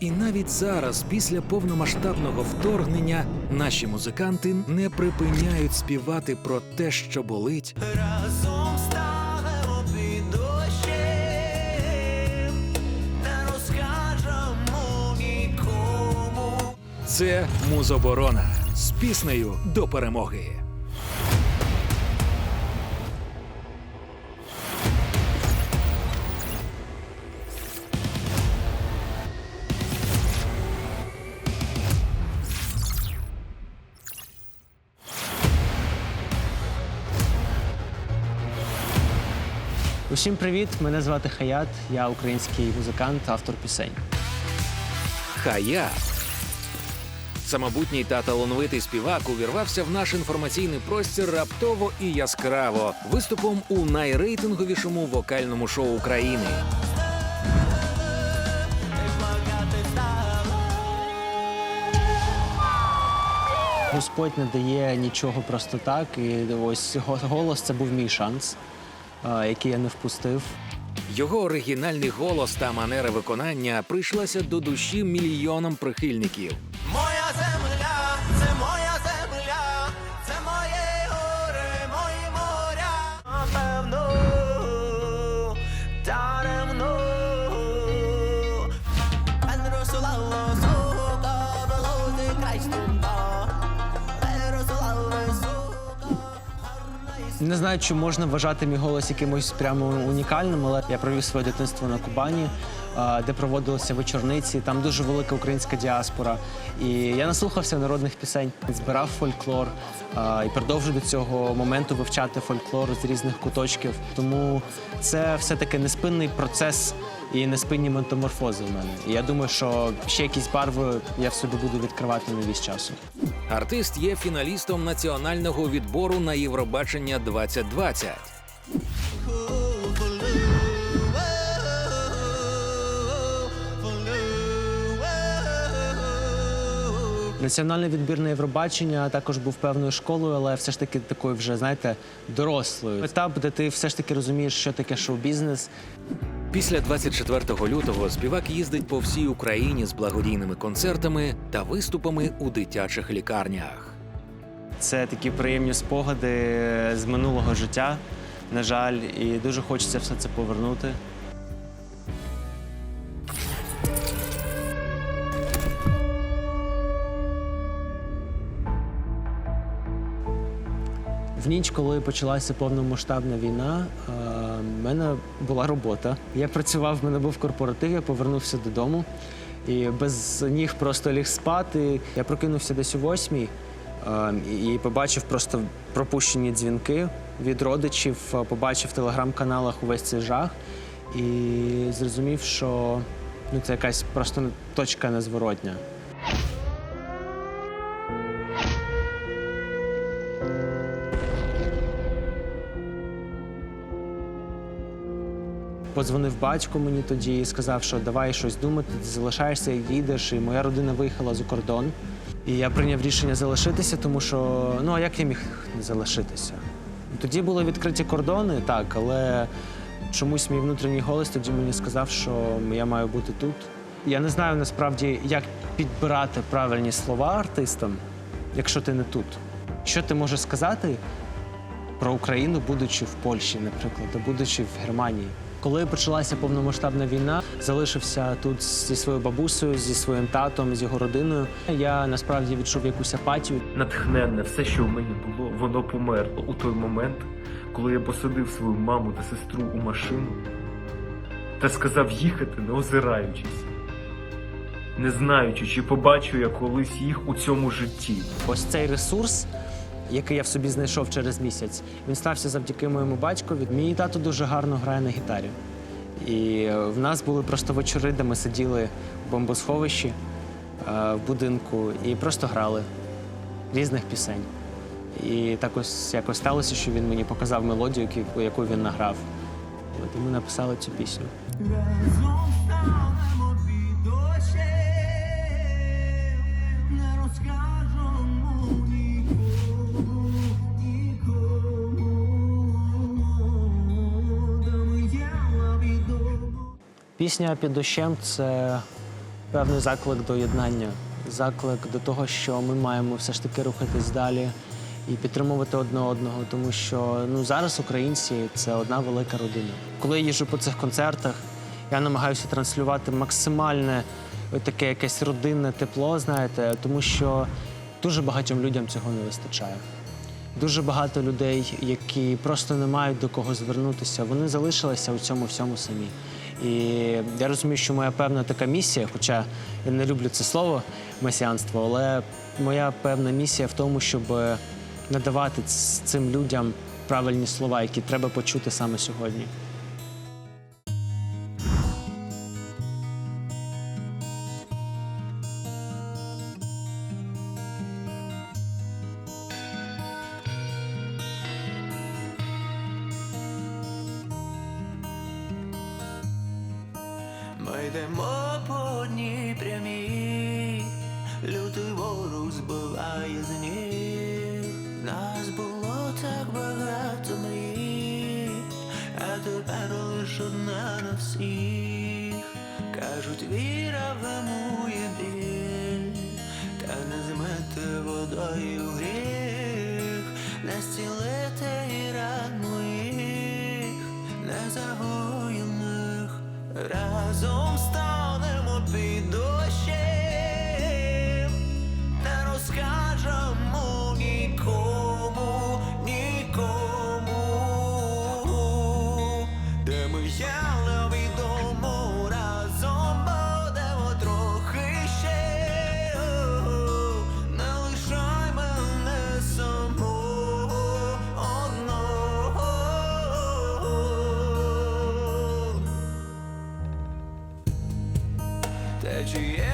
І навіть зараз, після повномасштабного вторгнення, наші музиканти не припиняють співати про те, що болить, Разом станемо під дощем, не розкажемо нікому. Це музоборона з піснею до перемоги. Усім привіт! Мене звати Хаят. Я український музикант, автор пісень. Хаят. Самобутній та талановитий співак увірвався в наш інформаційний простір раптово і яскраво виступом у найрейтинговішому вокальному шоу України. Господь не дає нічого просто так. І ось голос це був мій шанс, який я не впустив. Його оригінальний голос та манера виконання прийшлася до душі мільйонам прихильників. Не знаю, чи можна вважати мій голос якимось прямо унікальним, але я провів своє дитинство на Кубані, де проводилися вечорниці. Там дуже велика українська діаспора. І я наслухався народних пісень, збирав фольклор і продовжую до цього моменту вивчати фольклор з різних куточків. Тому це все-таки неспинний процес і неспинні метаморфози в мене. І я думаю, що ще якісь барви я в собі буду відкривати нові з часу. Артист є фіналістом національного відбору на Євробачення 2020. Національний відбір на Євробачення також був певною школою, але все ж таки такою вже, знаєте, дорослою. Етап, де ти все ж таки розумієш, що таке шоу-бізнес. Після 24 лютого співак їздить по всій Україні з благодійними концертами та виступами у дитячих лікарнях. Це такі приємні спогади з минулого життя. На жаль, і дуже хочеться все це повернути. Ніч, коли почалася повномасштабна війна, е, в мене була робота. Я працював, в мене був корпоратив, я повернувся додому і без ніг просто ліг спати. Я прокинувся десь о восьмій е, і побачив просто пропущені дзвінки від родичів, е, побачив в телеграм-каналах увесь цей жах і зрозумів, що ну, це якась просто точка незворотня. Подзвонив батько мені тоді і сказав, що давай щось думати, ти залишаєшся і їдеш. І моя родина виїхала за кордон. І я прийняв рішення залишитися, тому що ну а як я міг не залишитися? Тоді були відкриті кордони, так, але чомусь мій внутрішній голос тоді мені сказав, що я маю бути тут. Я не знаю насправді, як підбирати правильні слова артистам, якщо ти не тут. Що ти можеш сказати про Україну, будучи в Польщі, наприклад, будучи в Германії. Коли почалася повномасштабна війна, залишився тут зі своєю бабусею, зі своїм татом, з його родиною. Я насправді відчув якусь апатію. натхненне, все, що в мені було, воно померло у той момент, коли я посадив свою маму та сестру у машину та сказав їхати, не озираючись, не знаючи, чи побачу я колись їх у цьому житті. Ось цей ресурс, який я в собі знайшов через місяць, він стався завдяки моєму батькові. Мій тато дуже гарно грає на гітарі. І е, в нас були просто вечори, де ми сиділи в бомбосховищі е, в будинку і просто грали різних пісень. І так ось якось сталося, що він мені показав мелодію, яку- він награв. От, і ми написали цю пісню. Пісня під дощем це певний заклик до єднання, заклик до того, що ми маємо все ж таки рухатись далі і підтримувати одне одного, тому що ну зараз українці це одна велика родина. Коли я їжджу по цих концертах, я намагаюся транслювати максимальне таке якесь родинне тепло, знаєте, тому що дуже багатьом людям цього не вистачає. Дуже багато людей, які просто не мають до кого звернутися, вони залишилися у цьому всьому самі. І я розумію, що моя певна така місія, хоча я не люблю це слово месіанство, але моя певна місія в тому, щоб надавати цим людям правильні слова, які треба почути саме сьогодні. Йдемо по одній прямій, лютий ворог збиває з ніг. Нас було так багато мрій, а тепер лиш одна на всіх. Кажуть, віра вгамує біль, та не змете водою гріх, не зцілити Разом станемо energy.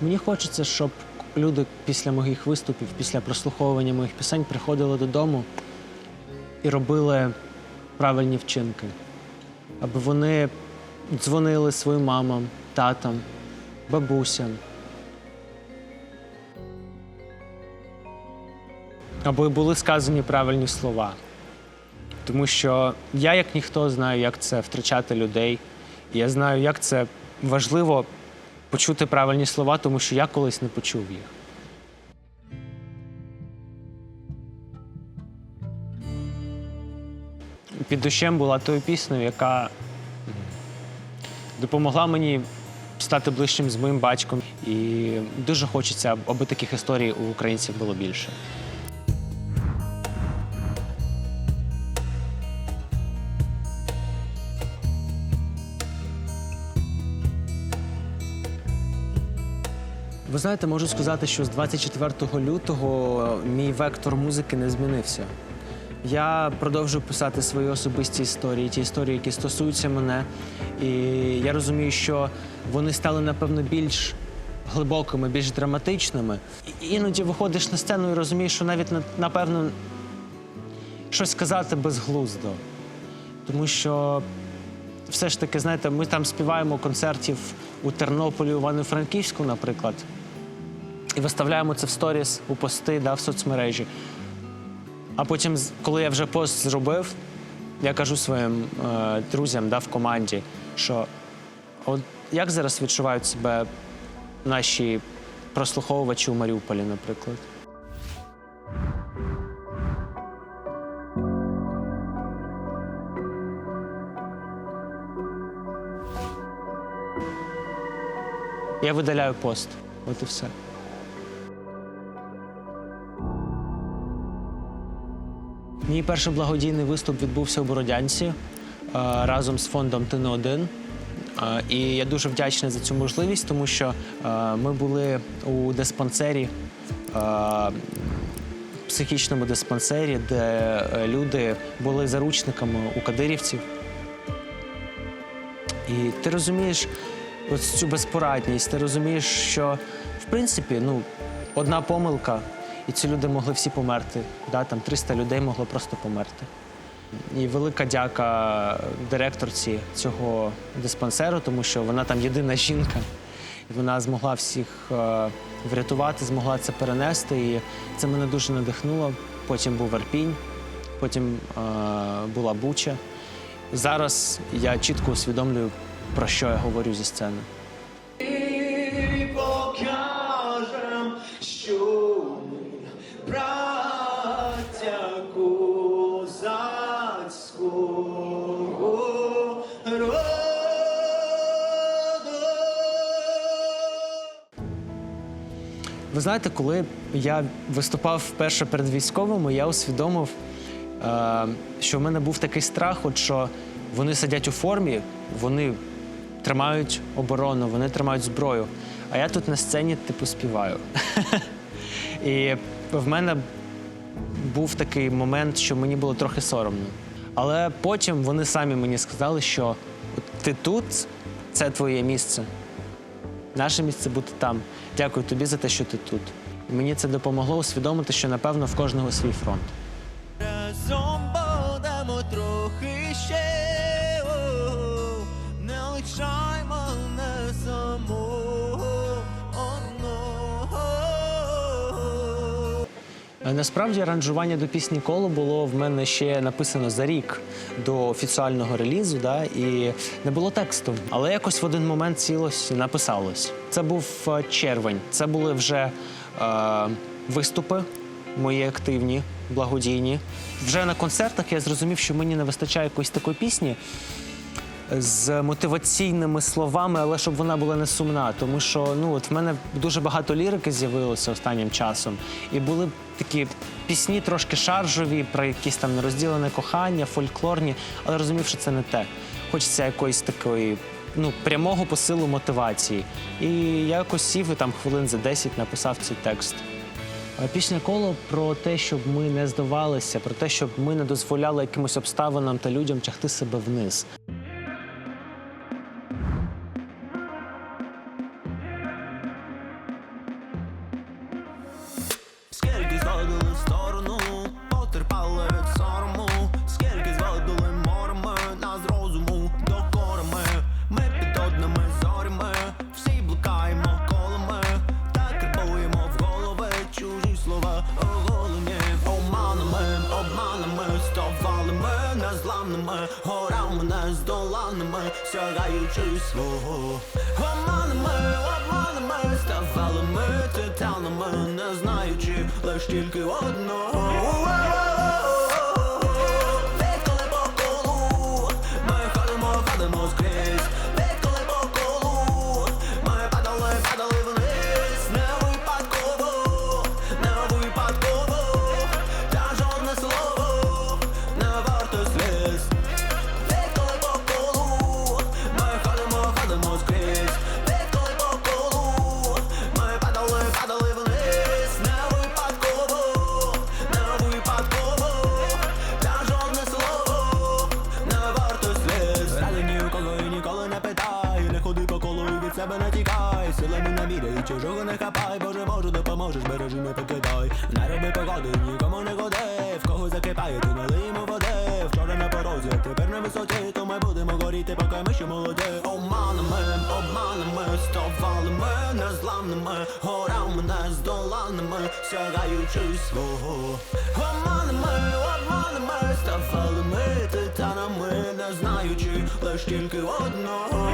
Мені хочеться, щоб люди після моїх виступів, після прослуховування моїх пісень приходили додому і робили правильні вчинки, аби вони дзвонили своїм мамам, татам, бабусям. Аби були сказані правильні слова. Тому що я, як ніхто, знаю, як це втрачати людей. Я знаю, як це важливо почути правильні слова, тому що я колись не почув їх. Під дощем була тою піснею, яка допомогла мені стати ближчим з моїм батьком. І дуже хочеться, аби таких історій у українців було більше. Ви знаєте, можу сказати, що з 24 лютого мій вектор музики не змінився. Я продовжую писати свої особисті історії, ті історії, які стосуються мене. І я розумію, що вони стали, напевно, більш глибокими, більш драматичними. І іноді виходиш на сцену і розумієш, що навіть напевно щось сказати безглуздо. Тому що все ж таки, знаєте, ми там співаємо концертів у Тернополі, у Івано-Франківську, наприклад, і виставляємо це в сторіс, у пости, да, в соцмережі. А потім, коли я вже пост зробив, я кажу своїм е, друзям да, в команді, що от як зараз відчувають себе наші прослуховувачі у Маріуполі, наприклад. Я видаляю пост. От і все. Мій перший благодійний виступ відбувся у Бородянці е, разом з фондом Ти не один. Е, І я дуже вдячний за цю можливість, тому що е, ми були у диспансері, психічному диспансері, де люди були заручниками у кадирівців. І ти розумієш ось цю безпорадність, ти розумієш, що в принципі ну, одна помилка, і ці люди могли всі померти. Да? Там 300 людей могло просто померти. І велика дяка директорці цього диспансеру, тому що вона там єдина жінка. І вона змогла всіх е, врятувати, змогла це перенести. І це мене дуже надихнуло. Потім був Арпінь, потім е, була Буча. Зараз я чітко усвідомлюю, про що я говорю зі сцени. І покажем, що Ви знаєте, коли я виступав вперше перед військовими, я усвідомив, е, що в мене був такий страх, от що вони сидять у формі, вони тримають оборону, вони тримають зброю. А я тут на сцені типу співаю. І в мене був такий момент, що мені було трохи соромно. Але потім вони самі мені сказали, що ти тут, це твоє місце. Наше місце бути там. Дякую тобі за те, що ти тут. Мені це допомогло усвідомити, що напевно в кожного свій фронт. Насправді аранжування до пісні коло було в мене ще написано за рік до офіціального релізу, да, і не було тексту. Але якось в один момент сілось написалось. Це був е, червень. Це були вже е, виступи мої активні, благодійні. Вже на концертах я зрозумів, що мені не вистачає якоїсь такої пісні з мотиваційними словами, але щоб вона була не сумна. Тому що ну от в мене дуже багато лірики з'явилося останнім часом. І були такі пісні трошки шаржові, про якісь там нерозділене кохання, фольклорні, але розумів, що це не те. Хочеться якоїсь такої. Ну, прямого посилу мотивації. І я якось сів і там хвилин за 10 написав цей текст. Пісня коло про те, щоб ми не здавалися, про те, щоб ми не дозволяли якимось обставинам та людям тягти себе вниз. Незламними, горами нездоланними, сягаючи свого. Оманами, обманами, ставали ми титанами, не знаючи лиш тільки одного. Горами доланами сягаючи свого. Обманами, обманами, ставали ми титанами, не знаючи лиш тільки одного.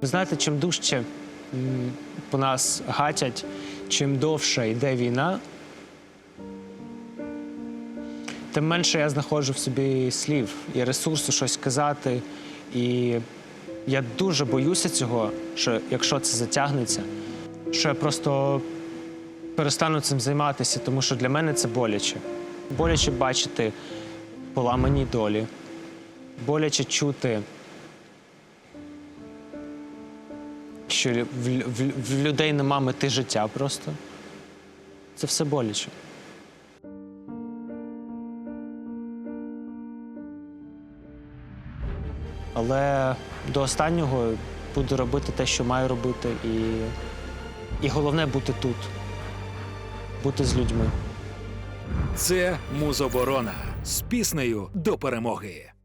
Ви знаєте, чим дужче по нас гатять, чим довше йде війна, тим менше я знаходжу в собі слів і ресурсу щось казати. І я дуже боюся цього, що якщо це затягнеться, що я просто перестану цим займатися, тому що для мене це боляче. Боляче бачити поламані долі, боляче чути. Що в, в, в людей нема мети життя просто. Це все боляче. Але до останнього буду робити те, що маю робити, і, і головне бути тут, бути з людьми. Це музоборона з піснею до перемоги.